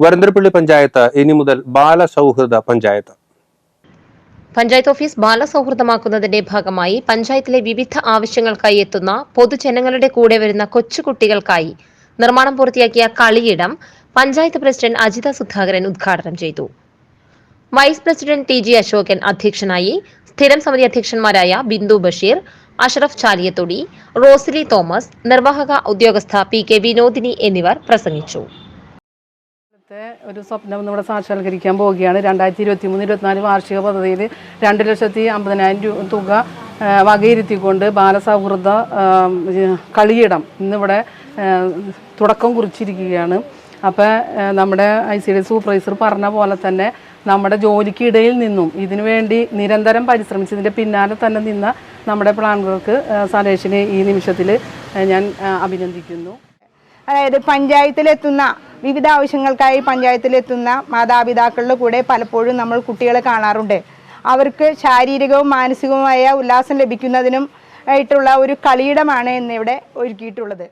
വരന്തരപ്പള്ളി പഞ്ചായത്ത് ഇനി മുതൽ ബാലസൗഹൃദ പഞ്ചായത്ത്. പഞ്ചായത്ത് ഓഫീസ് ബാലസൗഹൃദമാക്കുന്നതിന്റെ ഭാഗമായി പഞ്ചായത്തിലെ വിവിധ ആവശ്യങ്ങൾക്കായി എത്തുന്ന പൊതുജനങ്ങളുടെ കൂടെ വരുന്ന കൊച്ചുകുട്ടികൾക്കായി നിർമ്മാണം പൂർത്തിയാക്കിയ കളിയിടം പഞ്ചായത്ത് പ്രസിഡന്റ് അജിത സുധാകരൻ ഉദ്ഘാടനം ചെയ്തു. Vice president T G Ashokan അധ്യക്ഷനായി സ്ഥിരം സമിതി അധ്യക്ഷന്മാരായ ബിന്ദു ബഷീർ അഷറഫ് ചാലിയത്തൊടി റോസിലി തോമസ് നിർവാഹക ഉദ്യോഗസ്ഥ പി കെ വിനോദിനി എന്നിവർ പ്രസംഗിച്ചു. ഇന്നത്തെ ഒരു സ്വപ്നം നമ്മുടെ സാക്ഷാത്കരിക്കാൻ പോവുകയാണ്. രണ്ടായിരത്തി ഇരുപത്തി മൂന്ന് ഇരുപത്തിനാല് വാർഷിക പദ്ധതിയിൽ രണ്ട് ലക്ഷത്തി അമ്പതിനായിരം രൂപ തുക വകയിരുത്തിക്കൊണ്ട് ബാലസൗഹൃദ കളിയിടം ഇന്നിവിടെ തുടക്കം കുറിച്ചിരിക്കുകയാണ്. അപ്പോൾ നമ്മുടെ ഐ സി ഡി സൂപ്പർവൈസർ പറഞ്ഞ പോലെ തന്നെ നമ്മുടെ ജോലിക്കിടയിൽ നിന്നും ഇതിനു വേണ്ടി നിരന്തരം പരിശ്രമിച്ചതിന്റെ പിന്നാലെ തന്നെ നിന്ന നമ്മുടെ പ്ലാനർക്ക് സലേഷിനെ ഈ നിമിഷത്തിൽ ഞാൻ അഭിനന്ദിക്കുന്നു. അതായത് പഞ്ചായത്തിലെത്തുന്ന വിവിധ ആവശ്യങ്ങൾക്കായി പഞ്ചായത്തിലെത്തുന്ന മാതാപിതാക്കളുടെ കൂടെ പലപ്പോഴും നമ്മൾ കുട്ടികളെ കാണാറുണ്ട്. അവർക്ക് ശാരീരികവും മാനസികവുമായ ഉല്ലാസം ലഭിക്കുന്നതിനും ആയിട്ടുള്ള ഒരു കളിയിടമാണ് ഇന്നിവിടെ ഒരുക്കിയിട്ടുള്ളത്.